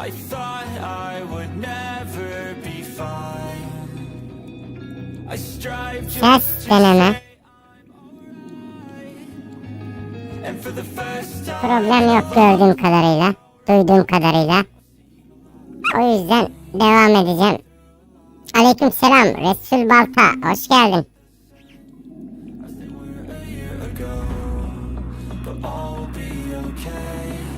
I thought I would never be fine. I strive just to say and for the first time Problem yok gördüğüm kadarıyla. Duyduğum kadarıyla. O yüzden devam edeceğim. Aleyküm selam Resul Balta. Hoş geldin. But all will be okay.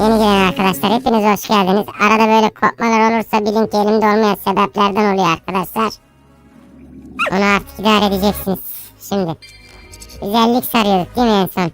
Yeni gelen arkadaşlar hepiniz hoş geldiniz. Arada böyle kopmalar olursa bilin ki elimde olmayan sebeplerden oluyor arkadaşlar. Onu artık idare edeceksiniz. Şimdi. Güzellik sarıyorduk değil mi en son?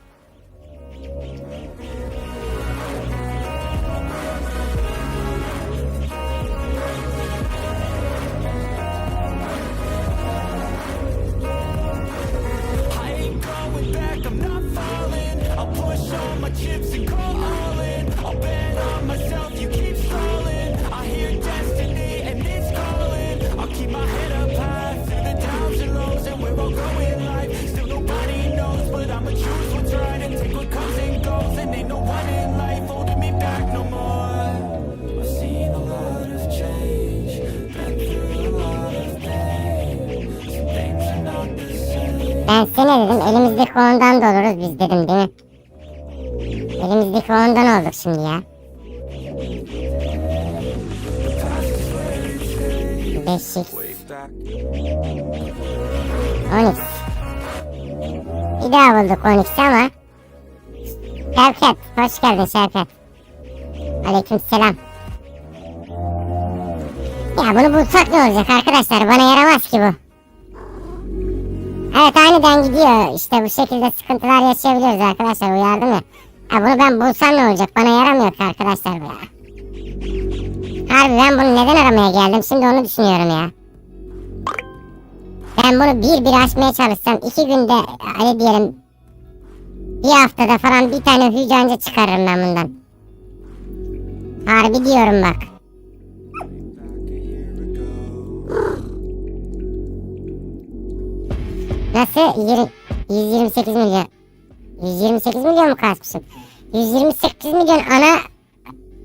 Same. Ben sene dedim elimizdeki ondan da oluruz biz dedim değil mi? Elimizdeki ondan olduk şimdi ya. Beşik, Way back. Onyx. Bir daha bulduk Onyx'i ama. Şevket, hoş geldin Şevket. Aleyküm selam. Ya bunu bulsak ne olacak arkadaşlar? Bana yaramaz ki bu. Evet aniden gidiyor. İşte bu şekilde sıkıntılar yaşayabiliyoruz arkadaşlar. Uyardım ya. Ya bunu ben bulsam ne olacak? Bana yaramıyor ki arkadaşlar bu ya. Harbi ben bunu neden aramaya geldim? Şimdi onu düşünüyorum ya. Ben bunu bir bir açmaya çalışsam iki günde hadi diyelim bir haftada falan bir tane hücanca çıkarırım ben bundan. Harbi diyorum bak. Nasıl? Yirmi- 128 milyon. 128 milyon mu kasmışım? 128 milyon ana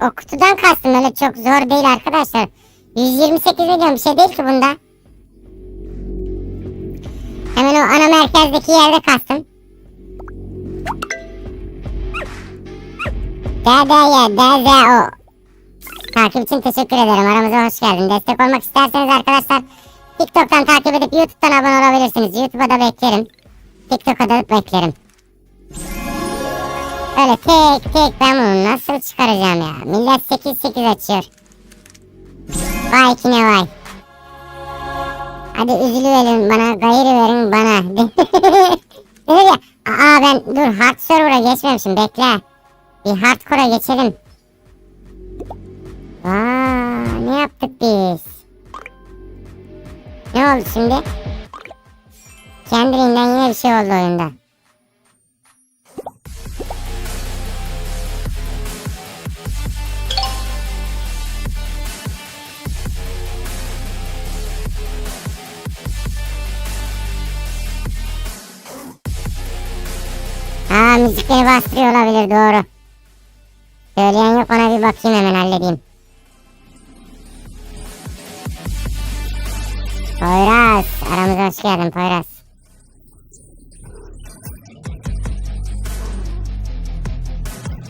o kutudan kastım öyle çok zor değil arkadaşlar. 128 milyon bir şey değil ki bunda. Hemen o ana merkezdeki yerde kastım. DDY, DZO. Takip için teşekkür ederim. Aramıza hoş geldin. Destek olmak isterseniz arkadaşlar TikTok'tan takip edip YouTube'dan abone olabilirsiniz. YouTube'a da beklerim. TikTok'a da beklerim. Öyle tek tek ben bunu nasıl çıkaracağım ya? Millet 8-8 açıyor. Vay ki ne vay. Hadi üzülüverin bana, gayrı verin bana. Dedi ya, aa ben dur hard server'a geçmemişim bekle. Bir hardcore'a geçelim. Aa, ne yaptık biz? Ne oldu şimdi? Kendiliğinden yine bir şey oldu oyunda. Aa müzikleri bastırıyor olabilir doğru. Söyleyen yok ona bir bakayım hemen halledeyim. Poyraz. Aramıza hoş geldin Poyraz.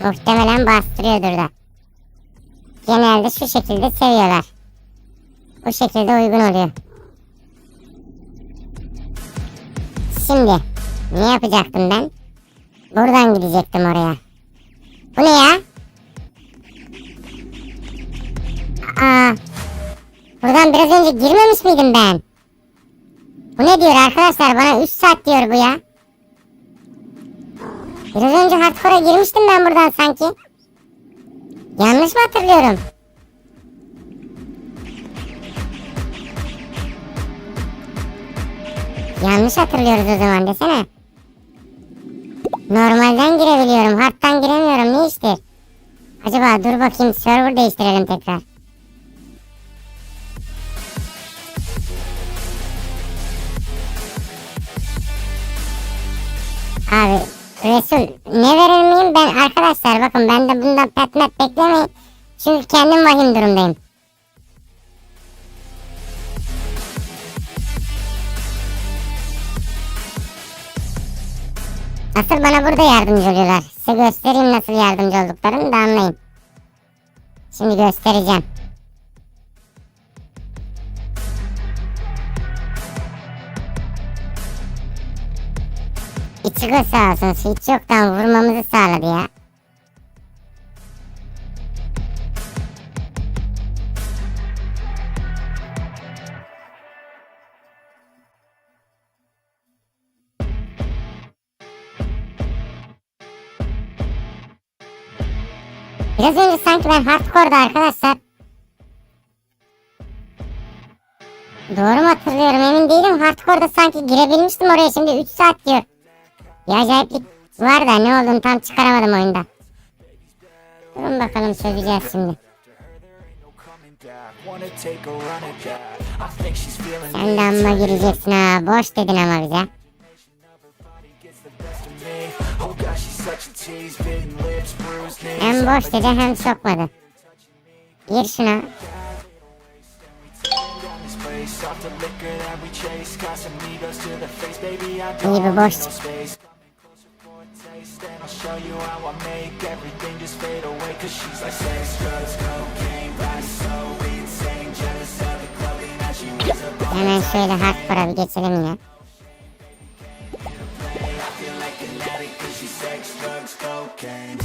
Muhtemelen bastırıyordur da. Genelde şu şekilde seviyorlar. Bu şekilde uygun oluyor. Şimdi ne yapacaktım ben? Buradan gidecektim oraya. Bu ne ya? Buradan biraz önce girmemiş miydim ben? Bu ne diyor arkadaşlar? Bana 3 saat diyor bu ya. Biraz önce hardcore'a girmiştim ben buradan sanki. Yanlış mı hatırlıyorum? Yanlış hatırlıyoruz o zaman desene. Normalden girebiliyorum. Hard'dan giremiyorum. Ne iştir? Acaba dur bakayım server değiştirelim tekrar. Abi Resul ne verir miyim ben arkadaşlar bakın ben de bundan petmet beklemeyin. Çünkü kendim vahim durumdayım. Asıl bana burada yardımcı oluyorlar. Size göstereyim nasıl yardımcı olduklarını da anlayın. Şimdi göstereceğim. İçigo sağ olsun hiç yoktan vurmamızı sağladı ya. Biraz önce sanki ben hardcore'da arkadaşlar. Doğru mu hatırlıyorum emin değilim. Hardcore'da sanki girebilmiştim oraya şimdi 3 saat diyor. Bir acayiplik var da ne olduğunu tam çıkaramadım oyunda. Durun bakalım çözeceğiz şimdi. Sen de amma gireceksin ha. Boş dedin ama bize. Hem boş dedi hem sokmadı. Gir şuna. İyi bir boş. need show you how I make everything just fade away. Cause she's like sex, drugs, cocaine Body so insane. Jealous of the clothing that she wears. Hemen şöyle hardcore'a bir geçelim yine. I feel like an addict Cause she's sex, drugs, cocaine